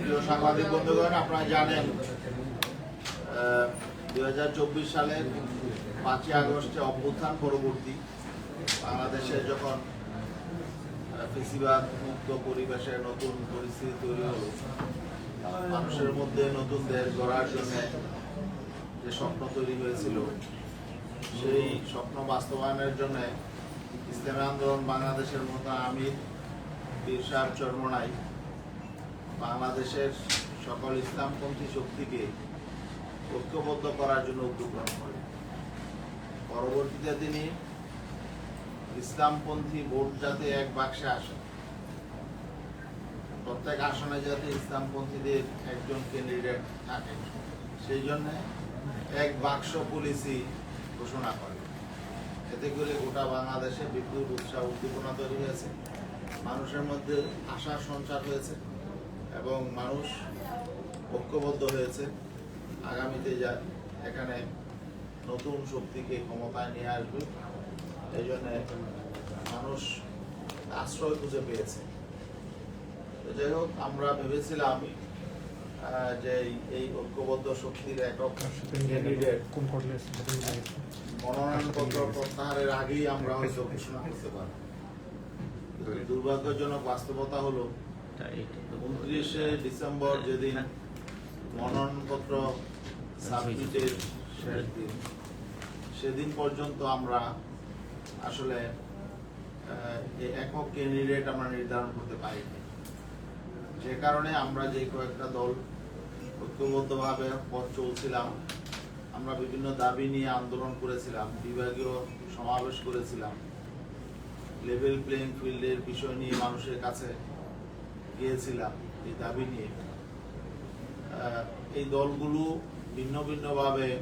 প্রিয় সাংবাদিক বন্ধুগণ, আপনারা জানেন দুই হাজার চব্বিশ সালের পাঁচই আগস্টে অভ্যুত্থান পরবর্তী বাংলাদেশে যখন ফেসিবাদ মুক্ত পরিবেশে নতুন পরিস্থিতি তৈরি হলো, মানুষের মধ্যে নতুন দেশ গড়ার জন্য যে স্বপ্ন তৈরি হয়েছিল, সেই স্বপ্ন বাস্তবায়নের জন্য ইসলামী আন্দোলন বাংলাদেশের মতো আমির, বীর সাহেব চরমনাই বাংলাদেশের সকল ইসলামপন্থী শক্তিকে ঐক্যবদ্ধ করার জন্য উদ্যোগ গ্রহণ করেন। পরবর্তীতে তিনি ইসলামপন্থী ভোট যাতে এক বাক্সে আসে, প্রত্যেক আসনে যাতে ইসলামপন্থীদের একজন ক্যান্ডিডেট থাকে, সেই জন্য এক বাক্স পলিসি ঘোষণা করে। এতে করে গোটা বাংলাদেশে বিদ্যুৎ উৎসাহ উদ্দীপনা তৈরি হয়েছে, মানুষের মধ্যে আশার সঞ্চার হয়েছে। এবং মানুষ ঐক্যবদ্ধ হয়েছে। আগামীতে যা এখানে নতুন শক্তিকে ক্ষমতায় নিয়ে আসবে, এই জন্য মানুষ আশ্রয় খুঁজে পেয়েছে। যাই হোক, আমরা ভেবেছিলাম যে এই- ঐক্যবদ্ধ শক্তির একক মনোনয়নপত্র প্রত্যাহারের আগেই আমরা হয়তো ঘোষণা করতে পারি দুর্ভাগ্যজনক বাস্তবতা হলো উনত্রিশে ডিসেম্বর যেদিন মনোনয়নপত্র সাবমিটের শেষ দিন। সেদিন পর্যন্ত আমরা আসলে একক ক্যান্ডিডেট আমরা নির্ধারণ করতে পারিনি। যে কারণে আমরা যে কয়েকটা দল ঐক্যবদ্ধভাবে পথ চলছিলাম আমরা বিভিন্ন দাবি নিয়ে আন্দোলন করেছিলাম বিভাগীয় সমাবেশ করেছিলাম লেভেল প্লেইং ফিল্ডের বিষয় নিয়ে মানুষের কাছে গিয়েছিলাম এই দাবি নিয়ে। এই দলগুলো ভিন্ন ভিন্নভাবে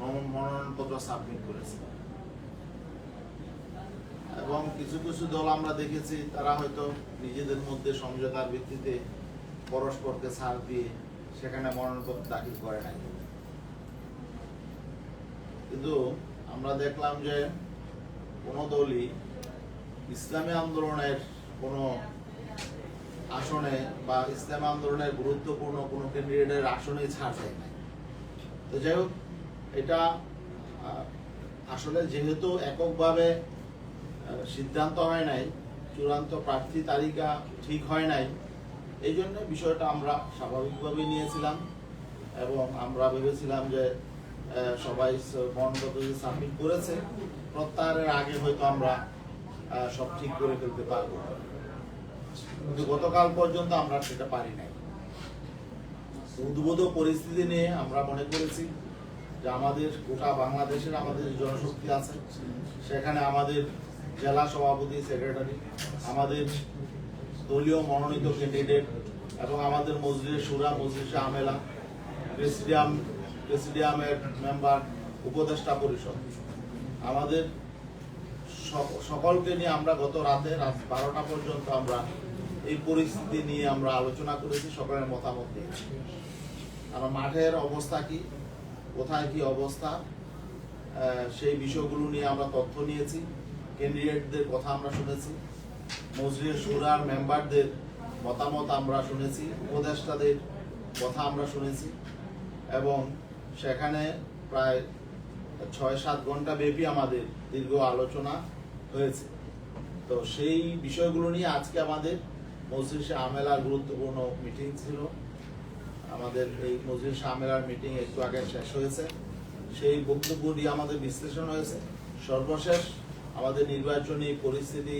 মনো- মনোনয়নপত্র সাবমিট করেছে। এবং কিছু কিছু দল আমরা দেখেছি, তারা হয়তো নিজেদের মধ্যে সমঝোতার ভিত্তিতে পরস্পরকে ছাড় দিয়ে সেখানে মনোনয়নপত্র দাখিল করে নাই। কিন্তু আমরা দেখলাম যে কোনো দলই ইসলামী আন্দোলনের কোনো আসনে বা ইসলামী আন্দোলনের গুরুত্বপূর্ণ কোনো ক্যান্ডিডেটের আসনে ছাড় দেয় নাই। তো যাই হোক, এটা আসলে যেহেতু এককভাবে সিদ্ধান্ত হয় নাই, চূড়ান্ত প্রার্থী তালিকা ঠিক হয় নাই, এই জন্য বিষয়টা আমরা স্বাভাবিকভাবে নিয়েছিলাম এবং আমরা ভেবেছিলাম যে সবাই মনোনয়নপত্র সাবমিট করেছে, প্রত্যাহারের আগে হয়তো আমরা সব ঠিক করে ফেলতে পারব। গতকাল পর্যন্ত আমরা সেটা পারি নাই। উদ্ভূত পরিস্থিতি নিয়ে আমরা মনে করেছি যে আমাদের গোটা বাংলাদেশের আমাদের জনশক্তি আছে, সেখানে আমাদের জেলা সভাপতি, সেক্রেটারি, আমাদের দলীয় মনোনীত ক্যান্ডিডেট এবং আমাদের মসজিদের সুরা মসজিদে আমেলা, প্রেসিডিয়াম, প্রেসিডিয়ামের মেম্বার উপদেষ্টা পরিষদ। আমাদের সকলকে নিয়ে আমরা গত রাতে রাত বারোটা পর্যন্ত আমরা এই পরিস্থিতি নিয়ে আমরা আলোচনা করেছি, সকলের মতামত দিয়েছি আমরা মাঠের অবস্থা কি? কোথায় কি অবস্থা? সেই বিষয়গুলো নিয়ে আমরা তথ্য নিয়েছি, ক্যান্ডিডেটদের কথা আমরা শুনেছি মসজিদের সুরার মেম্বারদের মতামত আমরা শুনেছি, উপদেষ্টাদের কথা আমরা শুনেছি, এবং সেখানে প্রায় ছয় সাত ঘণ্টা ব্যাপী আমাদের দীর্ঘ আলোচনা হয়েছে। তো সেই বিষয়গুলো নিয়ে আজকে আমাদের মসজিদ আমেলার গুরুত্বপূর্ণ মিটিং ছিল। আমাদের এই মসজিদ আমেলার মিটিং একটু আগে শেষ হয়েছে। সেই বক্তব্য দিয়ে আমাদের বিশ্লেষণ হয়েছে। সর্বশেষ আমাদের নির্বাচনী পরিস্থিতি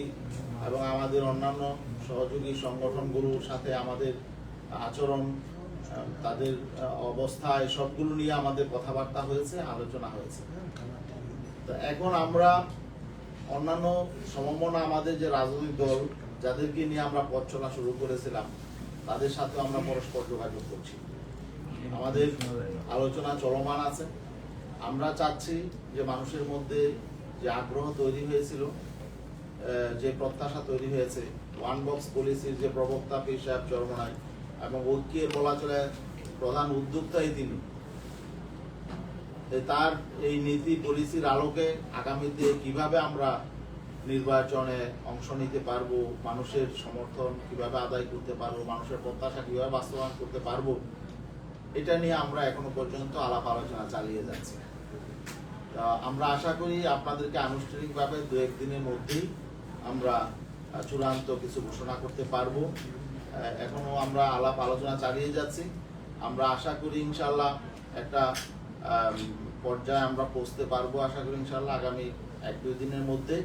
এবং আমাদের অন্যান্য সহযোগী সংগঠনগুলোর সাথে আমাদের আচরণ, তাদের অবস্থা সবগুলো নিয়ে আমাদের কথাবার্তা হয়েছে, আলোচনা হয়েছে। তো এখন আমরা অন্যান্য সমমনা আমাদের যে রাজনৈতিক দল, যাদেরকে নিয়ে আমরা পথ চলা শুরু করেছিলাম, তাদের সাথে আমরা পরস্পর যোগাযোগ করছি। আমাদের আলোচনা চলমান আছে। আমরা চাচ্ছি যে মানুষের মধ্যে যে আগ্রহ তৈরি হয়েছিল যে প্রত্যাশা তৈরি হয়েছে, ওয়ান বক্স পলিসির যে প্রবক্তা পীর সাহেব চরমনাই এবং ঐক্যের বলা চলে প্রধান উদ্যোক্তাই তিনি তার এই নীতি পলিসির আলোকে আগামীতে কীভাবে আমরা নির্বাচনে অংশ নিতে পারব, মানুষের সমর্থন কীভাবে আদায় করতে পারব, মানুষের প্রত্যাশা কীভাবে বাস্তবায়ন করতে পারব, এটা নিয়ে আমরা এখনও পর্যন্ত আলাপ আলোচনা চালিয়ে যাচ্ছি। আমরা আশা করি আপনাদেরকে আনুষ্ঠানিকভাবে দু একদিনের মধ্যেই আমরা চূড়ান্ত কিছু ঘোষণা করতে পারব। এখনও আমরা আলাপ আলোচনা চালিয়ে যাচ্ছি। আমরা আশা করি ইনশাল্লাহ একটা পর্যায়ে আমরা পৌঁছতে পারব আশা করি ইনশাল্লাহ আগামী এক দুই দিনের মধ্যে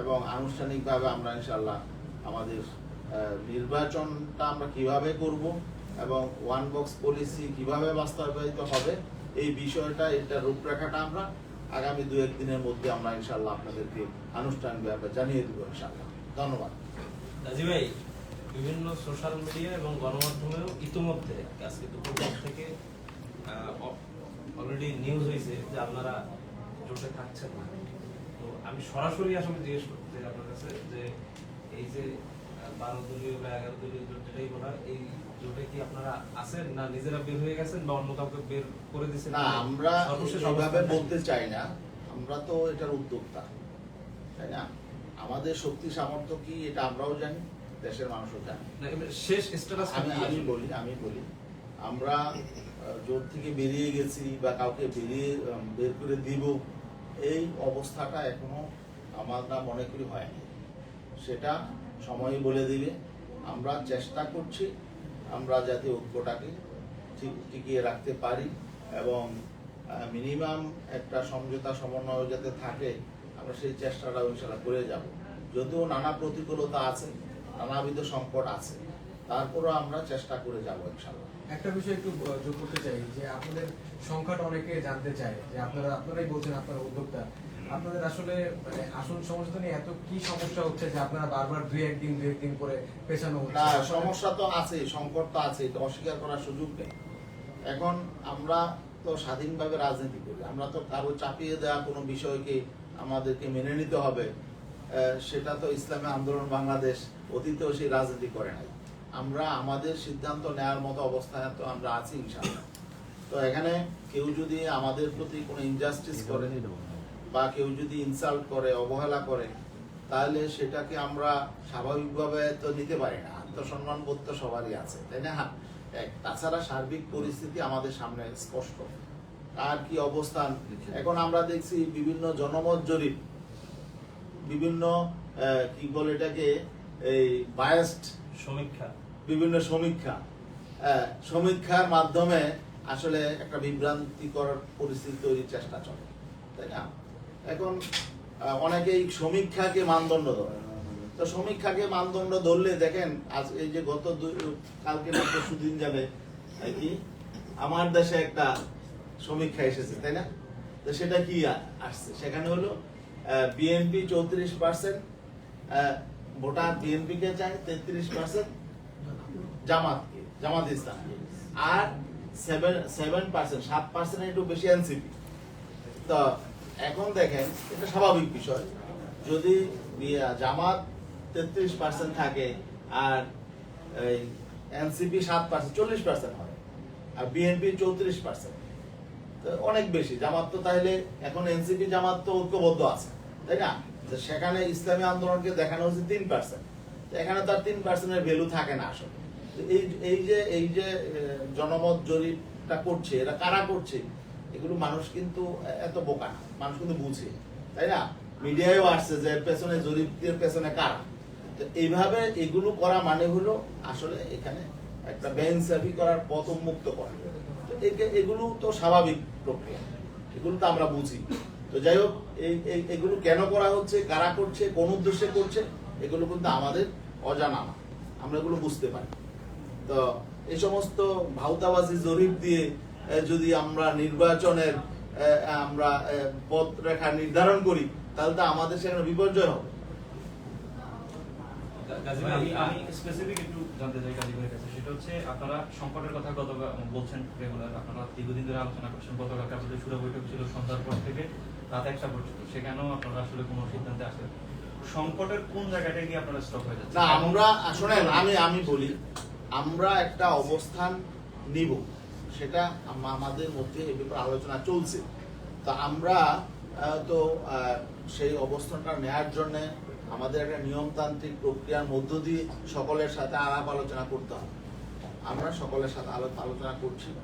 এবং আনুষ্ঠানিকভাবে আমরা ইনশাল্লাহ আমাদের নির্বাচনটা আমরা কীভাবে করব এবং ওয়ান বক্স পলিসি কীভাবে বাস্তবায়িত হবে এই বিষয়টা, এটা রূপরেখাটা আমরা আগামী দু এক দিনের মধ্যে আমরা ইনশাল্লাহ আপনাদেরকে আনুষ্ঠানিকভাবে জানিয়ে দেবো ইনশাল্লাহ ধন্যবাদ। ভাই, বিভিন্ন সোশ্যাল মিডিয়া এবং গণমাধ্যমেও ইতিমধ্যে, আজকে দুপুর থেকে অলরেডি নিউজ হয়েছে যে আপনারা জোটে থাকছেন না। তো আমি সরাসরি আসলে জিজ্ঞেস করতে চাই আপনার কাছে যে এই যে বারো দলীয় বা এগারো দলীয় জোট যেটাই বলা এই জোটে কি আপনারা আছেন না নিজেরা বের হয়ে গেছেন বা অন্য কাউকে বের করে দিচ্ছেন না আমরা সর্বশেষ? বলতে চাই না। আমরা তো এটার উদ্যোক্তা তাই না? আমাদের শক্তি সামর্থ্য কি এটা আমরাও জানি দেশের মানুষও জানে। শেষ স্ট্যাটাস আমি বলি আমি বলি আমরা জোট থেকে বেরিয়ে গেছি বা কাউকে বেরিয়ে বের করে দিব, এই অবস্থাটা এখনও আমরা মনে করি হয়নি। সেটা সময় বলে দিবে। আমরা চেষ্টা করছি, আমরা যাতে ঐক্যটাকে ঠিক, টিকিয়ে রাখতে পারি এবং মিনিমাম একটা সমঝোতা সমন্বয় যাতে থাকে, আমরা সেই চেষ্টাটা ইনশাল্লাহ করে যাব। যদিও নানা প্রতিকূলতা আছে, নানাবিধ সংকট আছে, তারপরও আমরা চেষ্টা করে যাব ইনশাল্লাহ একটা বিষয় একটু যোগ করতে চাই, যে আপনাদের সংখ্যাটা অনেকে জানতে চায়, যে আপনারা, আপনারাই বলছেন আপনারা উদ্যোক্তা। আপনাদের আসলে মানে আসন সমস্যা নিয়ে এত কি সমস্যা হচ্ছে যে আপনারা বারবার দুই একদিন দুই একদিন করে পেছানো হচ্ছে? না, সমস্যা তো আছে সংকট তো আছে এটা অস্বীকার করার সুযোগ নেই। এখন আমরা তো স্বাধীনভাবে রাজনীতি করি, আমরা তো কারও চাপিয়ে দেওয়া কোনো বিষয়কে আমাদেরকে মেনে নিতে হবে সেটা তো ইসলামী আন্দোলন বাংলাদেশ অতীতেও সেই রাজনীতি করে নাই। আমরা আমাদের সিদ্ধান্ত নেওয়ার মতো অবস্থায় তো আমরা আছি, ইনশাআল্লাহ। তো এখানে কেউ যদি আমাদের প্রতি কোনো ইনজাস্টিস করে বা কেউ যদি ইনসাল্ট করে, অবহেলা করে, তাহলে সেটাকে আমরা স্বাভাবিকভাবে তো নিতে পারি না। আত্মসম্মান বোধ তো সবারই আছে, তাই না? এক, তাছাড়া সার্বিক পরিস্থিতি আমাদের সামনে স্পষ্ট। আর কি অবস্থান? এখন আমরা দেখছি বিভিন্ন জনমত জরিপ, বিভিন্ন কি বলে এটাকে, এই বায়াস্ট সমীক্ষা। বিভিন্ন সমীক্ষা। সমীক্ষার মাধ্যমে আসলে একটা বিভ্রান্তিকর পরিস্থিতি তৈরির চেষ্টা চলে, তাই না? এখন অনেকেই সমীক্ষাকে মানদণ্ড ধরে। তো সমীক্ষাকে মানদণ্ড ধরলে দেখেন, আজ এই যে গত কালকে না যাবে এই কি? আমার দেশে একটা সমীক্ষা এসেছে, তাই না? তো সেটা কি আসছে? সেখানে হলো বিএনপি চৌত্রিশ পার্সেন্ট ভোটার বিএনপি কে চায় তেত্রিশ পার্সেন্ট জামাতকে, জামাত ইসলাম আর সেভেন সেভেন পার্সেন্ট সাত পার্সেন্ট একটু বেশি এনসিপি তো এখন দেখেন, এটা স্বাভাবিক বিষয়। যদি জামাত তেত্রিশ পার্সেন্ট থাকে আর এই এনসিপি সাত পার্সেন্ট চল্লিশ পার্সেন্ট হয়, আর বিএনপি চৌত্রিশ পার্সেন্ট অনেক বেশি। জামাত তো তাহলে এখন এনসিপি জামাত তো ঐক্যবদ্ধ আছে, তাই না? সেখানে ইসলামী আন্দোলনকে দেখানো হচ্ছে তিন পার্সেন্ট এখানে তার তিন পার্সেন্টের ভ্যালু থাকে না আসলে। তো এই এই যে এই যে জনমত জরিপটা করছে, এরা কারা করছে, এগুলো মানুষ কিন্তু এত বোকা না। মানুষ কিন্তু বুঝে, তাই না? মিডিয়ায়ও আসছে যে পেছনে জরিপের পেছনে কারা। তো এইভাবে এগুলো করা মানে হলো আসলে এখানে একটা বেইনসাফি করার পথ উন্মুক্ত করা। তো এগুলো তো স্বাভাবিক প্রক্রিয়া। এগুলো তো আমরা বুঝি। তো যাই হোক এই- এগুলো কেন করা হচ্ছে, কারা করছে, কোন উদ্দেশ্যে করছে, এগুলো কিন্তু আমাদের অজানা না। আমরা এগুলো বুঝতে পারি। তো এই সমস্ত ভাউতাবাজি জরিপ দিয়ে যদি আমরা নির্বাচনের আমরা পথ রেখা নির্ধারণ করি তাহলে তো আমাদের সেখানে বিপর্যয় হবে। গাজী ভাই, ভাই, আমি আমি আমি স্পেসিফিক একটু জানতে চাই কাজী কাছে সেটা হচ্ছে আপনারা সংকটের কথা গত বলছেন রেগুলার আপনারা দীর্ঘদিন ধরে আলোচনা করছেন গতকালকে আপনাদের সুরা বৈঠক ছিল সন্ধ্যার পর থেকে রাত একটা পর্যন্ত সেখানেও আপনারা আসলে কোনো সিদ্ধান্তে আসেন সংকটের কোন জায়গাটা গিয়ে আপনারা স্টপ হয়ে যাচ্ছে না আমরা শোনেন আমি আমি বলি আমরা একটা অবস্থান নিব। সেটা আমাদের মধ্যে এ ব্যাপারে আলোচনা চলছে। তা আমরা তো সেই অবস্থানটা নেয়ার জন্য আমাদের একটা নিয়মতান্ত্রিক প্রক্রিয়ার মধ্য দিয়ে সকলের সাথে আলাপ আলোচনা করতে হবে। আমরা সকলের সাথে আলো- আলোচনা করছি।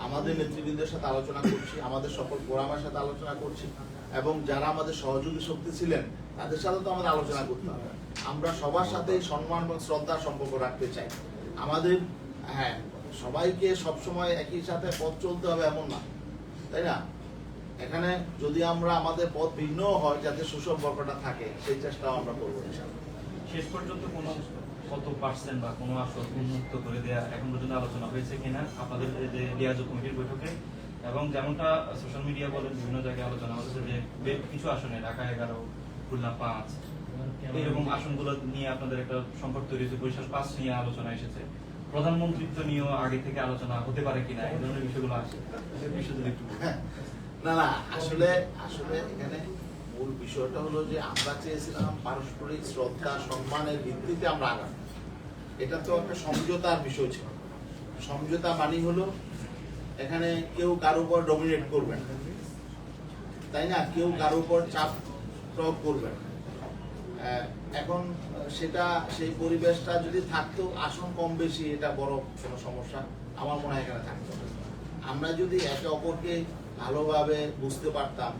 আমাদের নেতৃবৃন্দের সাথে আলোচনা করছি। আমাদের সকল গোড়ামার সাথে আলোচনা করছি। এবং যারা আমাদের সহযোগী শক্তি ছিলেন, তাদের সাথে তো আমাদের আলোচনা করতে হবে। আমরা সবার সাথে সম্মান এবং শ্রদ্ধার সম্পর্ক রাখতে চাই। আমাদের হ্যাঁ সবাইকে সবসময় একই সাথে পথ চলতে হবে এমন না, তাই না এখানে যদি আমরা আমাদের পথ ভিন্ন হয়, যাতে সুসম্পর্কটা থাকে, সেই চেষ্টাও আমরা করব। শেষ পর্যন্ত কোনো কত পার্সেন্ট বা কোনো আসন উন্মুক্ত করে দেওয়া এখন পর্যন্ত আলোচনা হয়েছে কিনা, আপনাদের যে লিয়াজ কমিটির বৈঠকে এবং যেমনটা সোশ্যাল মিডিয়া বলেন, বিভিন্ন জায়গায় আলোচনা হচ্ছে যে কিছু আসনে, ঢাকা এগারো, খুলনা পাঁচ এরকম আসনগুলো নিয়ে আপনাদের একটা সংকট তৈরি হয়েছে পাঁচ নিয়ে আলোচনা এসেছে। প্রধানমন্ত্রিত্ব নিয়েও আগে থেকে আলোচনা হতে পারে কিনা এই ধরনের বিষয়গুলো আছে। এই বিষয়ে যদি একটু হ্যাঁ, না না আসলে আসলে এখানে মূল বিষয়টা হলো যে আমরা চেয়েছিলাম পারস্পরিক শ্রদ্ধা সম্মানের ভিত্তিতে আমরা আগাম এটা তো একটা সমঝোতার বিষয় ছিল। সমঝোতা মানি হলো এখানে কেউ কারও উপর ডমিনেট করবে না। তাই না? কেউ কারও উপর চাপ প্রয়োগ করবে না। আহ, এখন সেটা, সেই পরিবেশটা যদি থাকতো, আসন কম বেশি, এটা বড় কোনো সমস্যা আমার মনে হয় এখানে থাকতো আমরা যদি একে অপরকে ভালোভাবে বুঝতে পারতাম,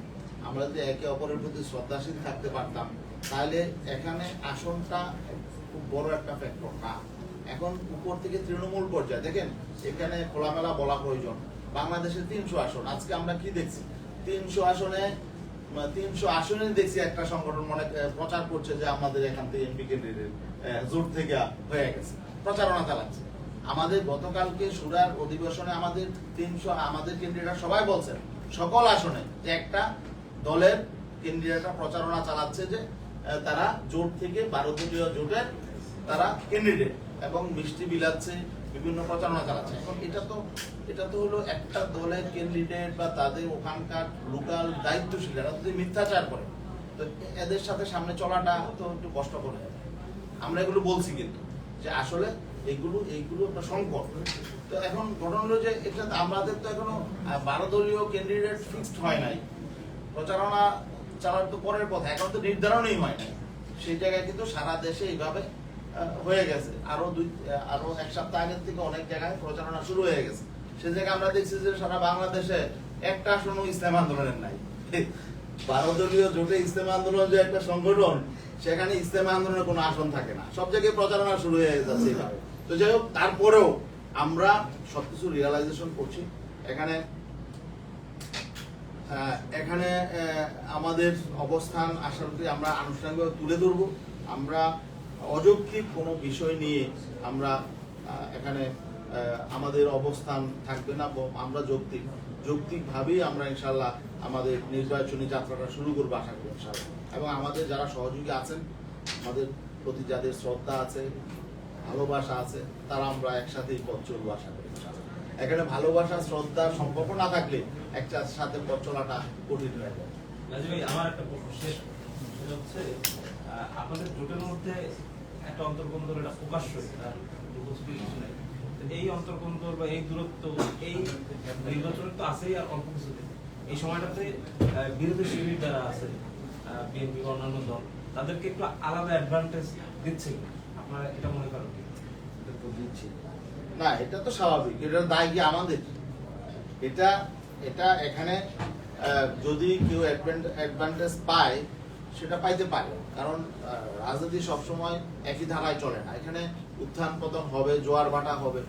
আমরা যদি একে অপরের প্রতি শ্রদ্ধাশীল থাকতে পারতাম, তাহলে এখানে আসনটা খুব বড় একটা ফ্যাক্টর না। এখন উপর থেকে তৃণমূল পর্যায়ে, দেখেন, এখানে খোলামেলা বলা প্রয়োজন। বাংলাদেশে তিনশো আসন, আজকে আমরা কি দেখছি? তিনশো আসনে তিনশো আসনে দেখছি একটা সংগঠন মনে প্রচার করছে যে আমাদের এখান থেকে এমপি ক্যান্ডিডেট জোট থেকে হয়ে গেছে। প্রচারণা চালাচ্ছে। আমাদের গতকালকে সুরার অধিবেশনে আমাদের তিনশো, আমাদের ক্যান্ডিডেট সবাই বলছেন, সকল আসনে যে একটা দলের ক্যান্ডিডেটরা প্রচারণা চালাচ্ছে যে তারা জোট থেকে ভারতীয় জোটের তারা ক্যান্ডিডেট এবং মিষ্টি বিলাচ্ছে বিভিন্ন প্রচারণা চালাচ্ছে। এখন এটা তো এটা তো হলো একটা দলের ক্যান্ডিডেট বা তাদের ওখানকার লোকাল দায়িত্বশীল এরা যদি মিথ্যাচার করে, তো এদের সাথে সামনে চলাটা তো একটু কষ্ট করে। আমরা এগুলো বলছি কিন্তু, যে আসলে এগুলো, এইগুলো একটা সংকট। তো এখন ঘটনা হলো যে এটা আমাদের তো এখনও বারো দলীয় ক্যান্ডিডেট ফিক্সড হয় নাই। প্রচারণা চালার তো পরের কথা এখন তো নির্ধারণই হয় নাই। সেই জায়গায় কিন্তু সারা দেশে এইভাবে হয়ে গেছে। আরও দুই, আরও এক সপ্তাহ আগের থেকে অনেক জায়গায় প্রচারণা শুরু হয়ে গেছে। সে জায়গায় আমরা দেখছি যে সারা বাংলাদেশে একটা আসনও ইসলাম আন্দোলনের নাই। দলীয় জোটে ইসলাম আন্দোলন যে একটা সংগঠন, সেখানে ইসলাম আন্দোলনের কোনো আসন থাকে না। সব জায়গায় প্রচারণা শুরু হয়ে যাচ্ছে এইভাবে তো যাই হোক, তারপরেও আমরা সবকিছু রিয়েলাইজেশন করছি। এখানে এখানে আমাদের অবস্থান করি আমরা আনুষ্ঠানিকভাবে তুলে ধরবো। আমরা অযৌক্তিক কোনো বিষয় নিয়ে আমরা এখানে আমাদের অবস্থান থাকবে না আমরা যৌক্তিক, যৌক্তিকভাবেই আমরা ইনশাল্লাহ আমাদের নির্বাচনী যাত্রাটা শুরু করব আশা করি ইনশাল্লাহ এবং আমাদের যারা সহযোগী আছেন, আমাদের প্রতি যাদের শ্রদ্ধা আছে, ভালোবাসা আছে, তারা আমরা একসাথেই পথ চলবো আশা করি। এখানে ভালোবাসা, শ্রদ্ধা, সম্পর্ক না থাকলে একটা সাথে পথ চলাটা কঠিন হয়ে যায় আপনাদের জোটের মধ্যে একটা এটা এই বা এই দূরত্ব, এই নির্বাচন তো আছেই আর অল্প এই সময়টাতে বিরোধী শিবির যারা আছে বিএনপি অন্যান্য দল, তাদেরকে একটু আলাদা অ্যাডভান্টেজ দিচ্ছে আপনারা এটা মনে করেন কি? না, এটা তো স্বাভাবিক। এটার দায় কি আমাদের? এটা এটা এখানে যদি কেউ অ্যাডভান্টেজ পায়, সেটা পাইতে পারে। কারণ রাজনীতি সবসময় একই ধারায় চলে না। এখানে উত্থান পতন হবে, জোয়ার ভাটা হবে,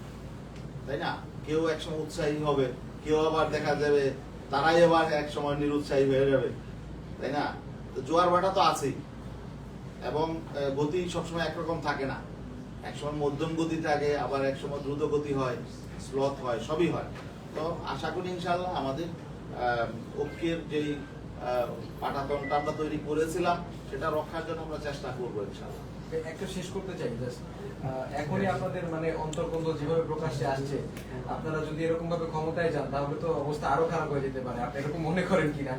তাই না? কেউ একসময় উৎসাহী হবে, কেউ আবার দেখা যাবে তারাই আবার এক সময় নিরুৎসাহী হয়ে যাবে, তাই না? তো জোয়ার ভাটা তো আছেই। এবং গতি সবসময় একরকম থাকে না। একসময় মধ্যম গতি থাকে, আবার একসময় দ্রুত গতি হয় স্লথ হয়, সবই হয়। তো আশা করি ইনশাল্লাহ আমাদের ঐক্যের যেই পাটাতনটা আমরা তৈরি করেছিলাম সেটা রক্ষার জন্য আমরা চেষ্টা করব ইনশাল্লাহ একটা শেষ করতে চাই এখনই আপনাদের মানে অন্তর্কন্দ যেভাবে প্রকাশ্যে আসছে আপনারা যদি এরকম ভাবে ক্ষমতায় যান তাহলে তো অবস্থা আরও খারাপ হয়ে যেতে পারে। আপনি এরকম মনে করেন কিনা?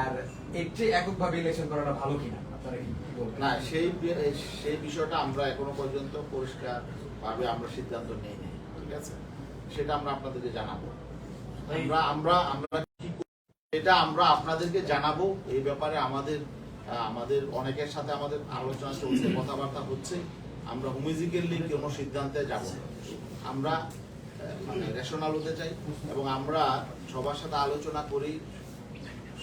আর এর চেয়ে এককভাবে ইলেকশন করাটা ভালো কিনা? না সেই সেই বিষয়টা আমরা এখনও পর্যন্ত পরিষ্কার ভাবে আমরা সিদ্ধান্ত নেইনি ঠিক আছে? সেটা আমরা আপনাদেরকে জানাব। আমরা আমরা আমরা এটা আমরা আপনাদেরকে জানাব। এই ব্যাপারে আমাদের আমাদের অনেকের সাথে আমাদের আলোচনা চলছে, কথাবার্তা হচ্ছে। আমরা হুমিজিক্যালি কোনো সিদ্ধান্তে যাব। আমরা মানে রেশনাল হতে চাই এবং আমরা সবার সাথে আলোচনা করি,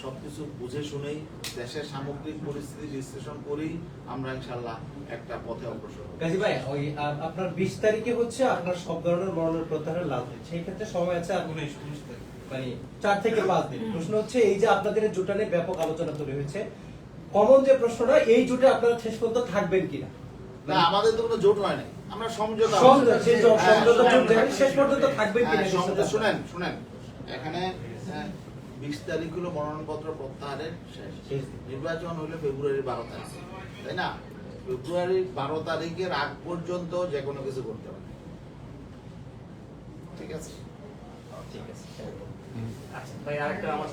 সবকিছু বুঝে শুনেই, দেশের সামগ্রিক পরিস্থিতি বিশ্লেষণ করেই আমরা ইনশাল্লাহ একটা পথে অগ্রসর ভাই, ওই আপনার বিশ তারিখে হচ্ছে আপনার সব ধরনের মরণের প্রত্যাহারের লাভ সেই ক্ষেত্রে সময় আছে উনিশ উনিশ তারিখ মানে চার থেকে পাঁচ দিন। প্রশ্ন হচ্ছে এই যে আপনাদের জোটা নিয়ে ব্যাপক আলোচনা তৈরি হয়েছে কমন যে প্রশ্নটা এই জোটে আপনারা শেষ পর্যন্ত থাকবেন কিনা? না আমাদের তো কোনো জোট হয় নাই। আমরা সমঝোতা হ্যাঁ, শেষ পর্যন্ত থাকবেন কিনা হ্যাঁ, শুনেন শুনেন। এখানে বিশ তারিখ হলো মনোনয়নপত্র প্রত্যাহারের শেষ। নির্বাচন হলো ফেব্রুয়ারি বারো তারিখ। তাই না? ফেব্রুয়ারি বারো তারিখের আগ পর্যন্ত যে কোনো কিছু করতে পারে ঠিক আছে? ঠিক আছে ভাই আরেকটা আমার